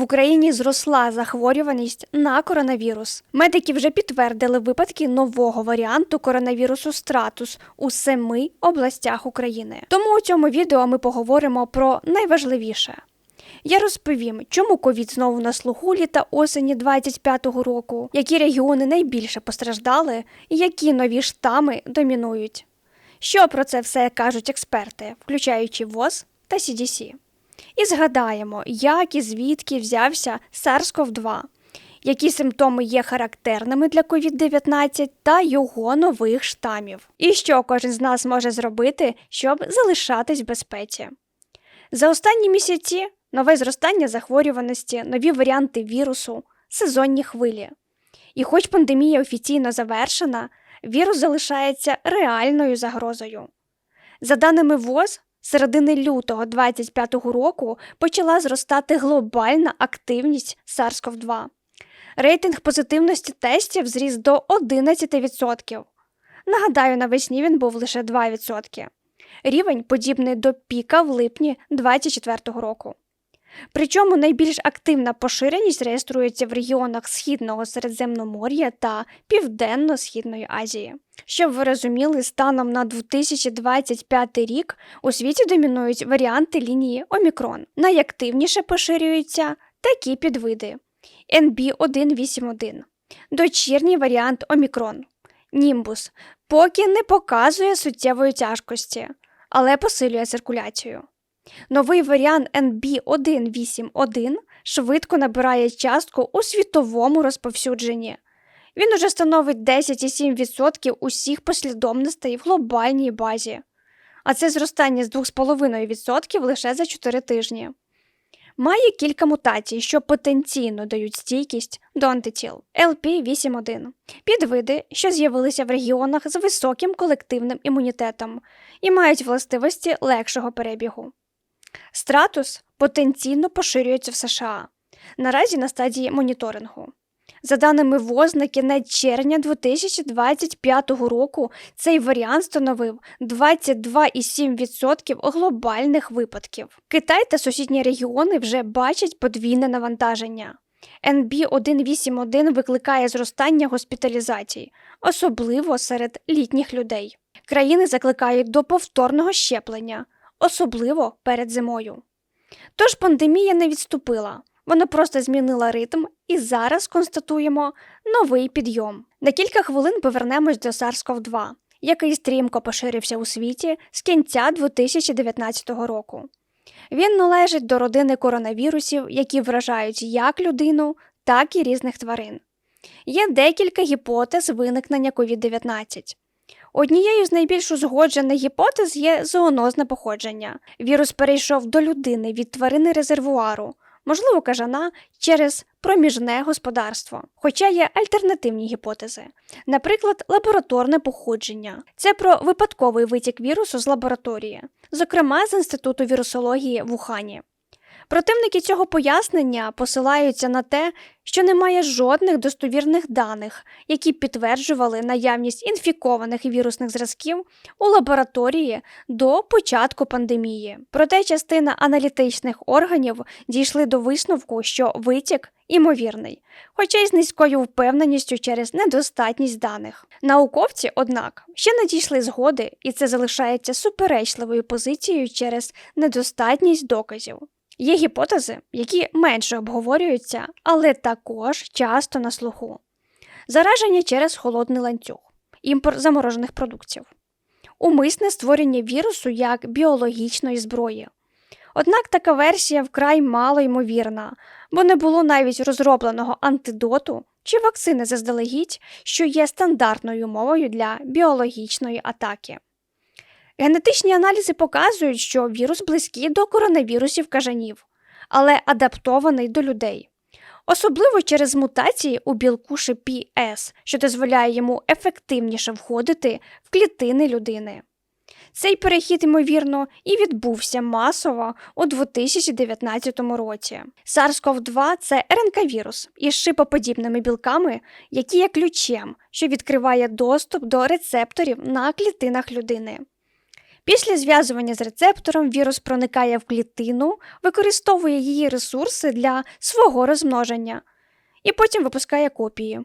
В Україні зросла захворюваність на коронавірус. Медики вже підтвердили випадки нового варіанту коронавірусу стратус у семи областях України. Тому у цьому відео ми поговоримо про найважливіше. Я розповім, чому ковід знову на слуху літа осені 25-го року, які регіони найбільше постраждали і які нові штами домінують. Що про це все кажуть експерти, включаючи ВОЗ та CDC. І згадаємо, як і звідки взявся SARS-CoV-2, які симптоми є характерними для COVID-19 та його нових штамів, і що кожен з нас може зробити, щоб залишатись в безпеці. За останні місяці нове зростання захворюваності, нові варіанти вірусу, сезонні хвилі. І хоч пандемія офіційно завершена, вірус залишається реальною загрозою. За даними ВОЗ, середини лютого 2025 року почала зростати глобальна активність SARS-CoV-2. Рейтинг позитивності тестів зріс до 11%. Нагадаю, навесні він був лише 2%. Рівень подібний до піка в липні 2024 року. Причому найбільш активна поширеність реєструється в регіонах Східного Середземномор'я та Південно-Східної Азії. Щоб ви розуміли, станом на 2025 рік у світі домінують варіанти лінії Омікрон. Найактивніше поширюються такі підвиди: NB181, дочірній варіант Омікрон, Німбус, поки не показує суттєвої тяжкості, але посилює циркуляцію. Новий варіант NB181 швидко набирає частку у світовому розповсюдженні. Він уже становить 10,7% усіх послідовностей в глобальній базі, а це зростання з 2,5% лише за 4 тижні. Має кілька мутацій, що потенційно дають стійкість до антитіл LP81, підвиди, що з'явилися в регіонах з високим колективним імунітетом і мають властивості легшого перебігу. Стратус потенційно поширюється в США, наразі на стадії моніторингу. За даними ВОЗ, на кінець червня 2025 року цей варіант становив 22,7% глобальних випадків. Китай та сусідні регіони вже бачать подвійне навантаження. NB181 викликає зростання госпіталізацій, особливо серед літніх людей. Країни закликають до повторного щеплення, особливо перед зимою. Тож пандемія не відступила. Вона просто змінила ритм і зараз констатуємо новий підйом. На кілька хвилин повернемось до SARS-CoV-2, який стрімко поширився у світі з кінця 2019 року. Він належить до родини коронавірусів, які вражають як людину, так і різних тварин. Є декілька гіпотез виникнення COVID-19. Однією з найбільш узгоджених гіпотез є зоонозне походження. Вірус перейшов до людини від тварини резервуару, можливо, кажана через проміжне господарство. Хоча є альтернативні гіпотези, наприклад, лабораторне походження. Це про випадковий витік вірусу з лабораторії, зокрема з Інституту вірусології в Ухані. Противники цього пояснення посилаються на те, що немає жодних достовірних даних, які підтверджували наявність інфікованих вірусних зразків у лабораторії до початку пандемії. Проте частина аналітичних органів дійшли до висновку, що витік імовірний, хоча й з низькою впевненістю через недостатність даних. Науковці, однак, ще не дійшли згоди, і це залишається суперечливою позицією через недостатність доказів. Є гіпотези, які менше обговорюються, але також часто на слуху. Зараження через холодний ланцюг, імпорт заморожених продуктів, умисне створення вірусу як біологічної зброї. Однак така версія вкрай мало ймовірна, бо не було навіть розробленого антидоту чи вакцини заздалегідь, що є стандартною мовою для біологічної атаки. Генетичні аналізи показують, що вірус близький до коронавірусів кажанів, але адаптований до людей, особливо через мутації у білку шипі С, що дозволяє йому ефективніше входити в клітини людини. Цей перехід, ймовірно, і відбувся масово у 2019 році. SARS-CoV-2 це РНК-вірус із шипоподібними білками, які є ключем, що відкриває доступ до рецепторів на клітинах людини. Після зв'язування з рецептором вірус проникає в клітину, використовує її ресурси для свого розмноження і потім випускає копії.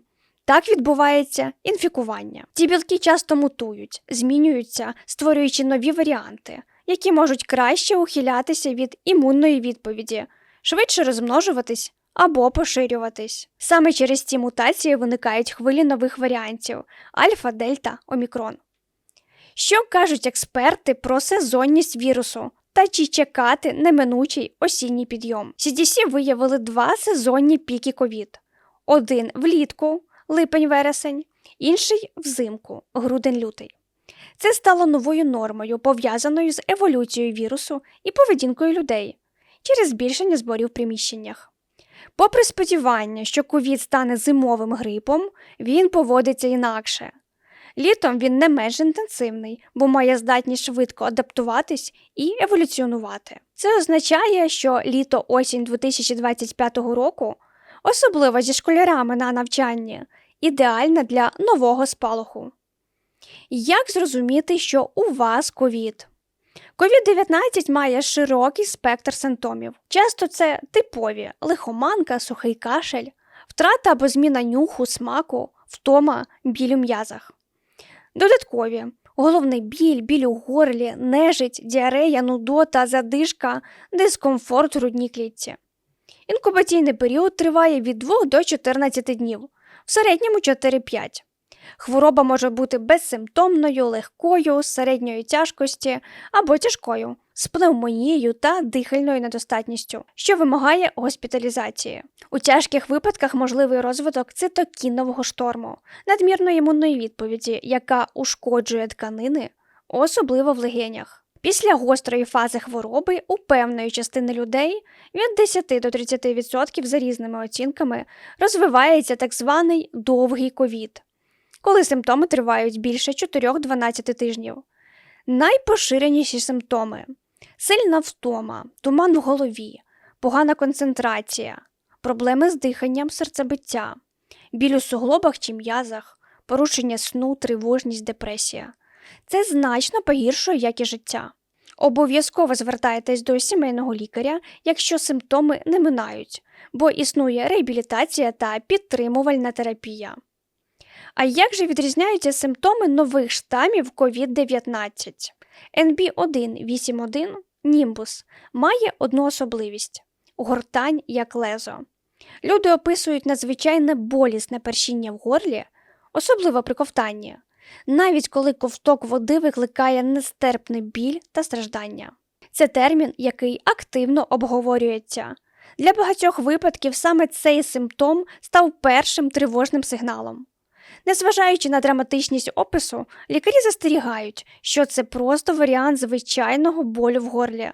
Так відбувається інфікування. Ці білки часто мутують, змінюються, створюючи нові варіанти, які можуть краще ухилятися від імунної відповіді, швидше розмножуватись або поширюватись. Саме через ці мутації виникають хвилі нових варіантів альфа, дельта, омікрон. Що кажуть експерти про сезонність вірусу та чи чекати неминучий осінній підйом? CDC виявили два сезонні піки ковід: один влітку, липень-вересень, інший взимку, грудень-лютий. Це стало новою нормою, пов'язаною з еволюцією вірусу і поведінкою людей через збільшення зборів в приміщеннях. Попри сподівання, що ковід стане зимовим грипом, він поводиться інакше. Літом він не менш інтенсивний, бо має здатність швидко адаптуватись і еволюціонувати. Це означає, що літо осінь 2025 року, особливо зі школярами на навчанні, ідеальна для нового спалаху. Як зрозуміти, що у вас ковід? COVID-19 має широкий спектр симптомів. Часто це типові лихоманка, сухий кашель, втрата або зміна нюху, смаку, втома, біль у м'язах. Додаткові головний біль, біль у горлі, нежить, діарея, нудота, задишка, дискомфорт у грудній клітці. Інкубаційний період триває від 2 до 14 днів, в середньому 4-5. Хвороба може бути безсимптомною, легкою, середньої тяжкості або тяжкою, з пневмонією та дихальною недостатністю, що вимагає госпіталізації. У тяжких випадках можливий розвиток цитокінового шторму, надмірної імунної відповіді, яка ушкоджує тканини, особливо в легенях. Після гострої фази хвороби у певної частини людей від 10 до 30% за різними оцінками розвивається так званий довгий ковід коли симптоми тривають більше 4-12 тижнів. Найпоширеніші симптоми сильна втома, туман в голові, погана концентрація, проблеми з диханням серцебиття, біль у суглобах чи м'язах, порушення сну, тривожність, депресія. Це значно погіршує якість життя. Обов'язково звертайтесь до сімейного лікаря, якщо симптоми не минають, бо існує реабілітація та підтримувальна терапія. А як же відрізняються симптоми нових штамів COVID-19? NB181 Німбус має одну особливість гортань як лезо. Люди описують надзвичайне болісне першіння в горлі, особливо при ковтанні, навіть коли ковток води викликає нестерпний біль та страждання. Це термін, який активно обговорюється. Для багатьох випадків саме цей симптом став першим тривожним сигналом. Незважаючи на драматичність опису, лікарі застерігають, що це просто варіант звичайного болю в горлі,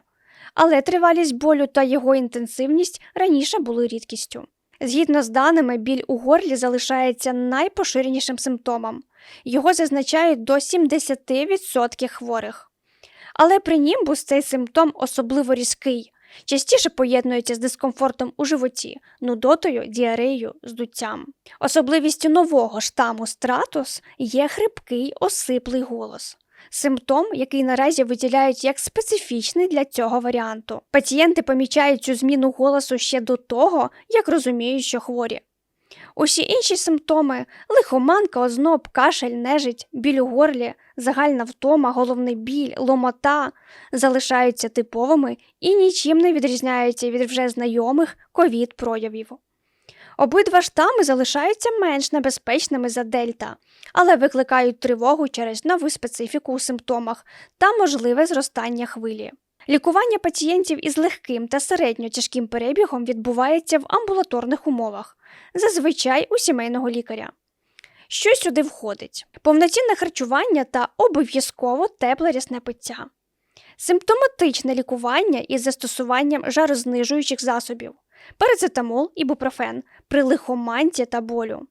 але тривалість болю та його інтенсивність раніше були рідкістю. Згідно з даними, біль у горлі залишається найпоширенішим симптомом, його зазначають до 70% хворих. Але при німбус цей симптом особливо різкий, частіше поєднується з дискомфортом у животі, нудотою, діареєю, здуттям. Особливістю нового штаму стратус є хрипкий осиплий голос. Симптом, який наразі виділяють як специфічний для цього варіанту. Пацієнти помічають цю зміну голосу ще до того, як розуміють, що хворі. Усі інші симптоми лихоманка, озноб, кашель, нежить, біль у горлі, загальна втома, головний біль, ломота залишаються типовими і нічим не відрізняються від вже знайомих ковід проявів. Обидва штами залишаються менш небезпечними за дельта, але викликають тривогу через нову специфіку у симптомах та можливе зростання хвилі. Лікування пацієнтів із легким та середньо тяжким перебігом відбувається в амбулаторних умовах, зазвичай у сімейного лікаря. Що сюди входить? Повноцінне харчування та обов'язково тепле рясне пиття, симптоматичне лікування із застосуванням жарознижуючих засобів, парацетамол, ібупрофен при лихоманці та болю.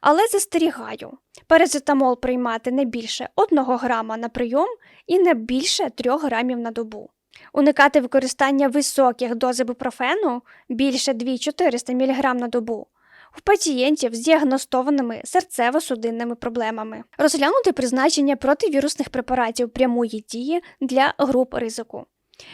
Але застерігаю, парацетамол приймати не більше 1 грама на прийом і не більше 3 грамів на добу. Уникати використання високих доз ібупрофену більше 2-400 мг на добу в пацієнтів з діагностованими серцево-судинними проблемами, розглянути призначення противірусних препаратів прямої дії для груп ризику.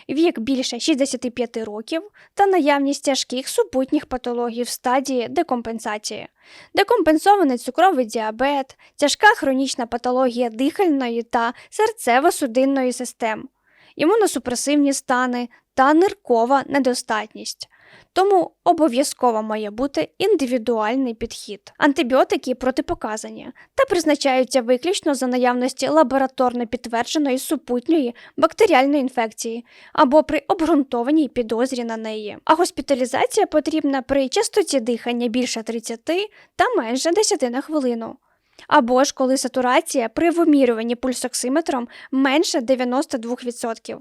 Вік більше 65 років та наявність тяжких супутніх патологій в стадії декомпенсації, декомпенсований цукровий діабет, тяжка хронічна патологія дихальної та серцево-судинної систем, імуносупресивні стани та ниркова недостатність. Тому обов'язково має бути індивідуальний підхід. Антибіотики протипоказані та призначаються виключно за наявності лабораторно підтвердженої супутньої бактеріальної інфекції або при обґрунтованій підозрі на неї. А госпіталізація потрібна при частоті дихання більше 30 та менше 10 на хвилину. Або ж коли сатурація при вимірюванні пульсоксиметром менше 92%.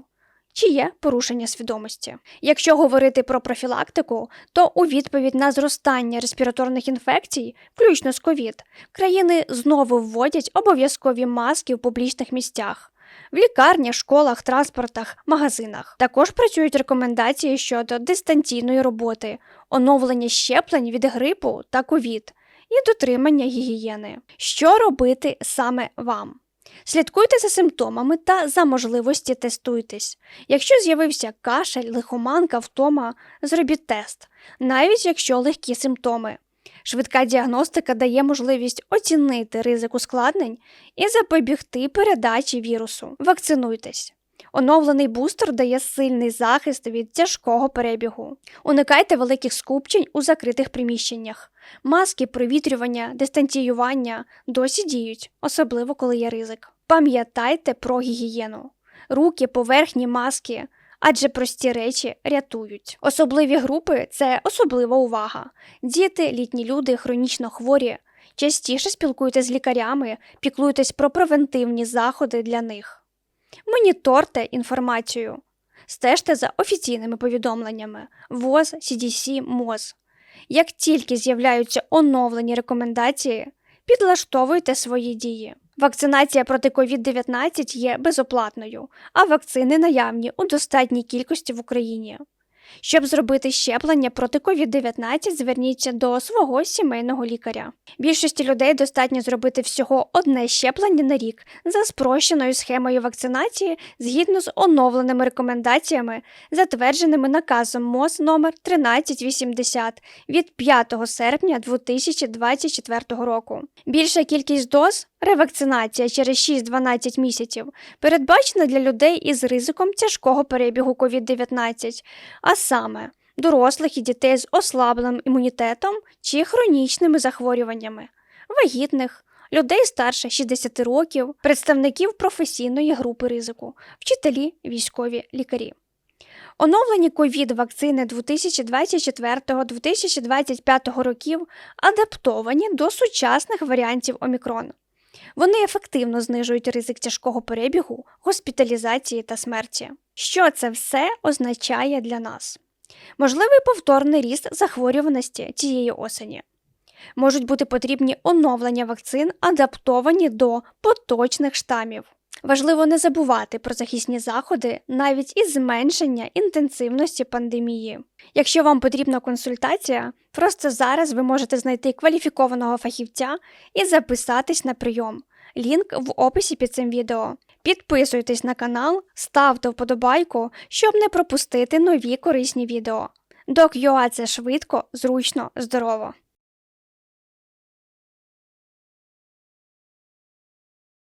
Чи є порушення свідомості? Якщо говорити про профілактику, то у відповідь на зростання респіраторних інфекцій, включно з ковід, країни знову вводять обов'язкові маски в публічних місцях. В лікарнях, школах, транспортах, магазинах також працюють рекомендації щодо дистанційної роботи, оновлення щеплень від грипу та ковід і дотримання гігієни. Що робити саме вам? Слідкуйте за симптомами та за можливості тестуйтесь. Якщо з'явився кашель, лихоманка, втома, зробіть тест, навіть якщо легкі симптоми. Швидка діагностика дає можливість оцінити ризик ускладнень і запобігти передачі вірусу. Вакцинуйтесь. Оновлений бустер дає сильний захист від тяжкого перебігу. Уникайте великих скупчень у закритих приміщеннях. Маски, провітрювання, дистанціювання досі діють, особливо коли є ризик. Пам'ятайте про гігієну. Руки, поверхні, маски, адже прості речі рятують. Особливі групи це особлива увага. Діти, літні люди, хронічно хворі. Частіше спілкуйтесь з лікарями, піклуйтесь про превентивні заходи для них. Моніторте інформацію. Стежте за офіційними повідомленнями ВОЗ, CDC, МОЗ. Як тільки з'являються оновлені рекомендації, підлаштовуйте свої дії. Вакцинація проти COVID-19 є безоплатною, а вакцини наявні у достатній кількості в Україні. Щоб зробити щеплення проти COVID-19, зверніться до свого сімейного лікаря. Більшості людей достатньо зробити всього одне щеплення на рік за спрощеною схемою вакцинації згідно з оновленими рекомендаціями, затвердженими наказом МОЗ номер 1380 від 5 серпня 2024 року. Більша кількість доз ревакцинація через 6-12 місяців передбачена для людей із ризиком тяжкого перебігу COVID-19, а саме дорослих і дітей з ослабленим імунітетом чи хронічними захворюваннями, вагітних, людей старше 60 років, представників професійної групи ризику, вчителі, військові лікарі. Оновлені ковід-вакцини 2024-2025 років адаптовані до сучасних варіантів Омікрон. Вони ефективно знижують ризик тяжкого перебігу, госпіталізації та смерті. Що це все означає для нас? Можливий повторний ріст захворюваності цієї осені. Можуть бути потрібні оновлення вакцин, адаптовані до поточних штамів. Важливо не забувати про захисні заходи навіть із зменшення інтенсивності пандемії. Якщо вам потрібна консультація, просто зараз ви можете знайти кваліфікованого фахівця і записатись на прийом. Лінк в описі під цим відео. Підписуйтесь на канал, ставте вподобайку, щоб не пропустити нові корисні відео. Док.ua – це швидко, зручно, здорово.